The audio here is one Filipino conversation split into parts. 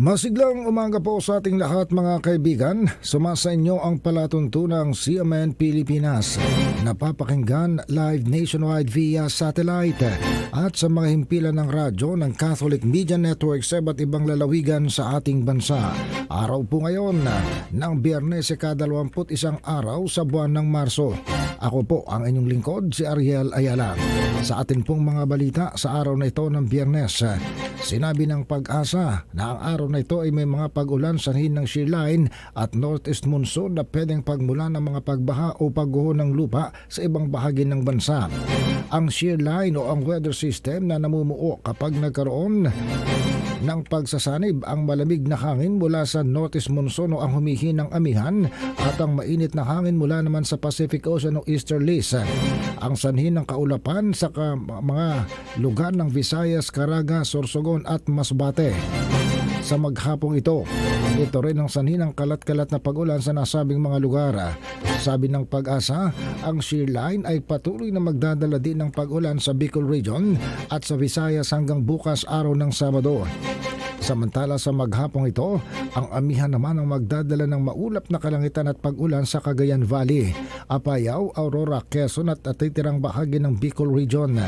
Masiglang umaga po sa ating lahat mga kaibigan. Sumasa inyo ang palatuntunang CMN Pilipinas. Napapakinggan live nationwide via satellite at sa mga himpilan ng radyo ng Catholic Media Network sa iba't ibang lalawigan sa ating bansa. Araw po ngayon ng biyernes kada 21 araw sa buwan ng Marso. Ako po ang inyong lingkod si Ariel Ayala. Sa atin pong mga balita sa araw na ito ng biyernes, sinabi ng pag-asa na ang araw na ito ay may mga pag-ulan sa hin ng shear line at northeast monsoon na pwedeng pagmula ng mga pagbaha o pagguho ng lupa sa ibang bahagi ng bansa. Ang shear line o ang weather system na namumuo kapag nagkaroon ng pagsasanib ang malamig na hangin mula sa northeast monsoon o ang humihinang amihan at ang mainit na hangin mula naman sa Pacific Ocean o easterlies. Ang sanhin ng kaulapan sa ka- mga lugar ng Visayas, Caraga, Sorsogon at Masbate. Sa maghapong ito, ito rin ang sanhin ng kalat-kalat na pag-ulan sa nasabing mga lugar. Sabi ng pag-asa, ang shear line ay patuloy na magdadala din ng pag-ulan sa Bicol Region at sa Visayas hanggang bukas araw ng Sabado. Samantala sa maghapong ito, ang amihan naman ang magdadala ng maulap na kalangitan at pag-ulan sa Cagayan Valley, Apayao, Aurora, Quezon at titirang bahagi ng Bicol Region.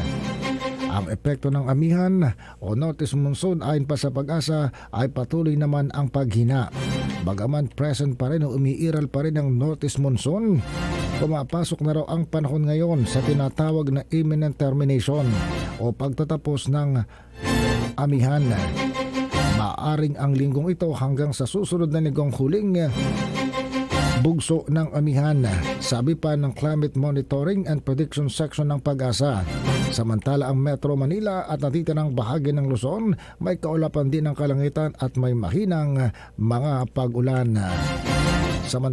Ang epekto ng amihan o notice monsoon ayon pa sa pag-asa ay patuloy naman ang paghina. Bagaman present pa rin o umiiral pa rin ang notice monsoon, pumapasok na raw ang panahon ngayon sa tinatawag na imminent termination o pagtatapos ng amihan. Maaring ang linggong ito hanggang sa susunod na linggong huling bugso ng amihan. Sabi pa ng Climate Monitoring and Prediction Section ng pag-asa. Samantala ang Metro Manila at natitirang bahagi ng Luzon may kaulapan din ng kalangitan at may mahinang mga pag-ulan. Samantala